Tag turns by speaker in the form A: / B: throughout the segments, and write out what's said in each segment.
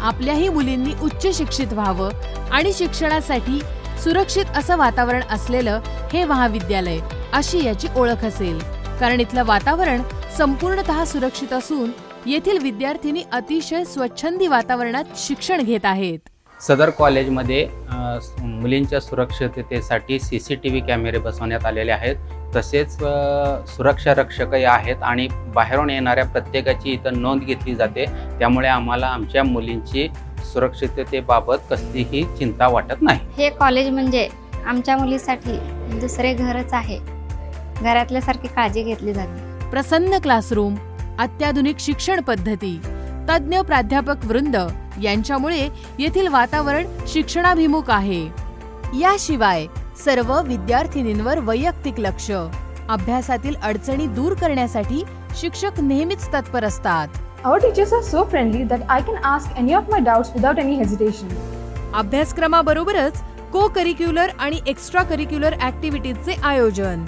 A: आपल्याही मुलींनी उच्च शिक्षित व्हावं आणि शिक्षणासाठी सुरक्षित असं वातावरण असलेलं हे महाविद्यालय अशी याची ओळख असेल. कारण इथलं वातावरण संपूर्णतः सुरक्षित असून येथील विद्यार्थिनी अतिशय स्वच्छंदी वातावरणात शिक्षण घेत आहेत.
B: सदर कॉलेजमध्ये मुलींच्या सुरक्षिततेसाठी सी सी टी व्ही कॅमेरे बसवण्यात आलेले आहेत. तसेच सुरक्षा रक्षकही आहेत आणि बाहेरून येणाऱ्या प्रत्येकाची इथं नोंद घेतली जाते. त्यामुळे आम्हाला आमच्या मुलींची सुरक्षिततेबाबत कसलीही चिंता वाटत नाही.
C: हे कॉलेज म्हणजे आमच्या मुलीसाठी दुसरे घरच आहे. घरातल्यासारखी काळजी घेतली जाते
A: प्रसन्न क्लासरूम अत्याधुनिक शिक्षण पद्धती तज्ज्ञ प्राध्यापक वृंद यांच्यामुळे येथील वातावरण शिक्षणाभिमुख आहे. याशिवाय सर्व विद्यार्थिनींवर वैयक्तिक लक्ष. अभ्यासातील अडचणी दूर करण्यासाठी शिक्षक नेहमीच तत्पर असतात.
D: Our teachers are so friendly that I can ask any of my doubts without any hesitation.
A: अभ्यासक्रमाबरोबरच को करिक्युलर आणि एक्स्ट्रा करिक्युलर ऍक्टिव्हिटीजचे आयोजन.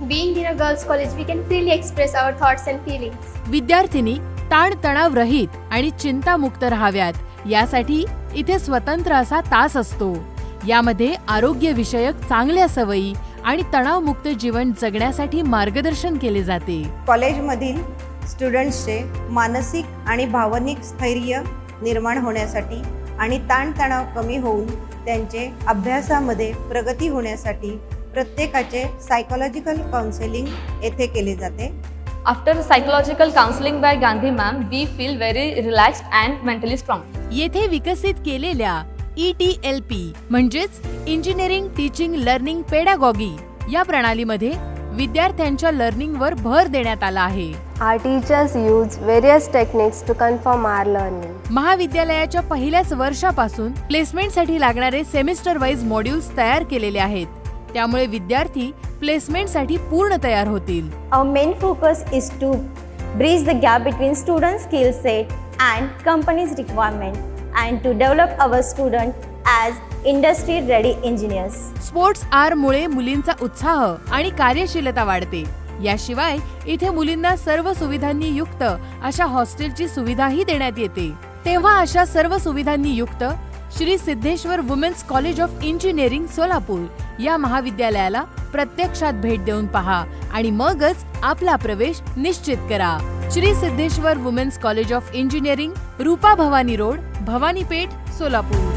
E: Being in a girls' college, we can freely express our thoughts and feelings.
A: विद्यार्थिनी ताणतणाव रहित आणि चिंतामुक्त राहाव्यात. यासाठी इथे स्वतंत्र असा तास असतो. यामध्ये आरोग्य विषयक चांगल्या सवयी आणि तणावमुक्त जीवन जगण्यासाठी मार्गदर्शन केले जाते
F: कॉलेजमधील स्टुडंट्सचे मानसिक आणि भावनिक स्थैर्य निर्माण होण्यासाठी आणि ताणतणाव कमी होऊन त्यांचे अभ्यासामध्ये प्रगती होण्यासाठी प्रत्येकाचे सायकोलॉजिकल काउन्सेलिंग येथे केले जाते
G: After psychological counseling by Gandhi ma'am, we feel very relaxed and mentally strong.
A: येथे विकसित केलेल्या ई टी एल पी म्हणजेच इंजिनिअरिंग टीचिंग लर्निंग पेडागॉगी या प्रणालीमध्ये विद्यार्थ्यांच्या लर्निंगवर भर देण्यात आला आहे.
H: Our teachers use various techniques to confirm our learning.
A: महाविद्यालयाच्या पहिल्याच वर्षापासून प्लेसमेंटसाठी लागणारे सेमिस्टर वाईज मॉड्यूल्स तयार केलेले आहेत. त्यामुळे विद्यार्थी प्लेसमेंटसाठी पूर्ण तयार होतील.
I: Our main focus is to bridge the gap between student skill set and company's requirement. And to develop our student as industry ready engineers
A: sports R मुळे मुलींचा उत्साह आणि कार्यशीलता वाढते. याशिवाय इथे मुलींना सर्व सुविधांनी युक्त अशा हॉस्टेलची सुविधाही देण्यात येते. तेव्हा अशा सर्व सुविधांनी युक्त Shri Siddheshwar women's college of engineering Solapur या महाविद्यालयाला प्रत्यक्षात भेट देऊन पहा आणि मगच आपला प्रवेश निश्चित करा. Shri Siddheshwar women's college of engineering Rupa Bhavani road Bhavanipeth Solapur.